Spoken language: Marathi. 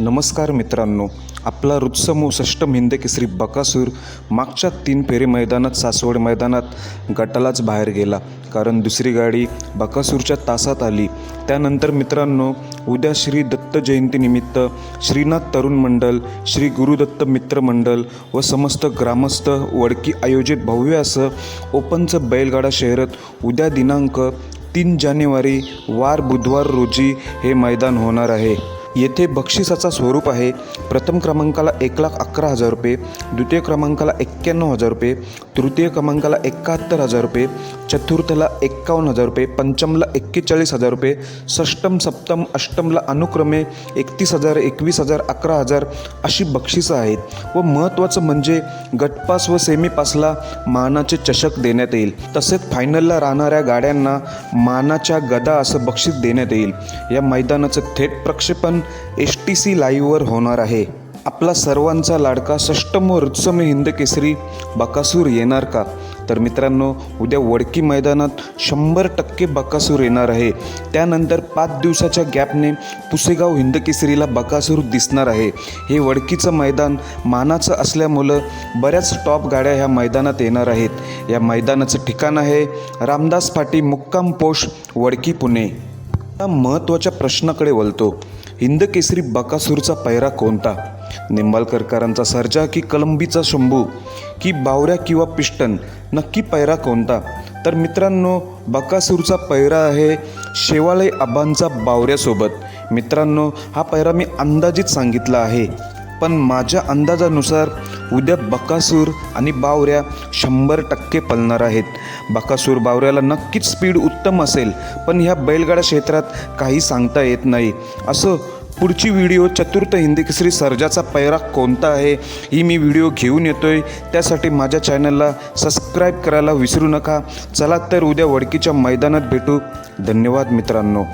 नमस्कार मित्रांनो. आपला रुत्समूह षष्टम हिंद केसरी बकासूर मागच्या तीन फेरी मैदानात सासवड मैदानात गटालाच बाहेर गेला. कारण दुसरी गाडी बकासूरच्या तासात आली. त्यानंतर मित्रांनो उद्या श्री दत्त जयंतीनिमित्त श्रीनाथ तरुण मंडल श्री गुरुदत्त मित्र मंडल व समस्त ग्रामस्थ वडकी आयोजित भव्य असं ओपनचं बैलगाडा शहरात उद्या दिनांक तीन जानेवारी वार बुधवार रोजी हे मैदान होणार आहे. येथे बक्षिसाचा स्वरूप आहे. प्रथम क्रमांकाला एक लाख अकरा हजार रुपये द्वितीय क्रमांकाला एक्क्याण्णव हजार रुपये तृतीय क्रमांकाला एकाहत्तर हजार रुपये चतुर्थला एक्कावन्न हजार रुपये पंचमला एक्केचाळीस हजार रुपये षष्टम सप्तम अष्टमला अनुक्रमे एकतीस हजार एकवीस हजार अकरा हजार अशी बक्षिसं आहेत. व महत्त्वाचं म्हणजे गटपास व सेमीपासला मानाचे चषक देण्यात येईल. तसेच फायनलला राहणाऱ्या गाड्यांना मानाच्या गदा असं बक्षीस देण्यात येईल. या मैदानाचं थेट प्रक्षेपण एस टी सी लाईव्हवर होणार आहे. आपला सर्वांचा लाडका षष्टम रुत्सम हिंद केसरी बकासूर येणार का? तर मित्रांनो उद्या वडकी मैदानात शंभर टक्के बकासूर येणार आहे. त्यानंतर पाच दिवसाच्या गॅपने पुसेगाव हिंदकेसरीला बकासूर दिसणार आहे. हे वडकीचं मैदान मानाचं असल्यामुळं बऱ्याच टॉप गाड्या ह्या मैदानात येणार आहेत. या मैदानाचं ठिकाण आहे रामदास फाटी मुक्काम पोष वडकी पुणे. महत्त्वाच्या प्रश्नाकडे वळतो. हिंद केसरी बकासूरचा पैरा कोणता? निंबाळकरकरांचा सर्जा की कलंबीचा शंभू? की बावऱ्या किंवा पिष्टन? नक्की पैरा कोणता? तर मित्रांनो बकासूरचा पैरा आहे शेवाळे आबांचा बावऱ्यासोबत. मित्रांनो हा पैरा मी अंदाजित सांगितला आहे. पण माझ्या अंदाजानुसार उद्या बकासूर आणि बावऱ्या शंभर टक्के पलणार आहेत. बकासूर बावऱ्याला नक्कीच स्पीड उत्तम असेल पण ह्या बैलगाडा क्षेत्रात काही सांगता येत नाही. असं पुढची व्हिडिओ चतुर्थ हिंदी केसरी सर्जाचा पैरा कोणता आहे ही मी व्हिडिओ घेऊन येतोय. त्यासाठी माझ्या चॅनलला सबस्क्राईब करायला विसरू नका. चला तर उद्या वडकीच्या मैदानात भेटू. धन्यवाद मित्रांनो.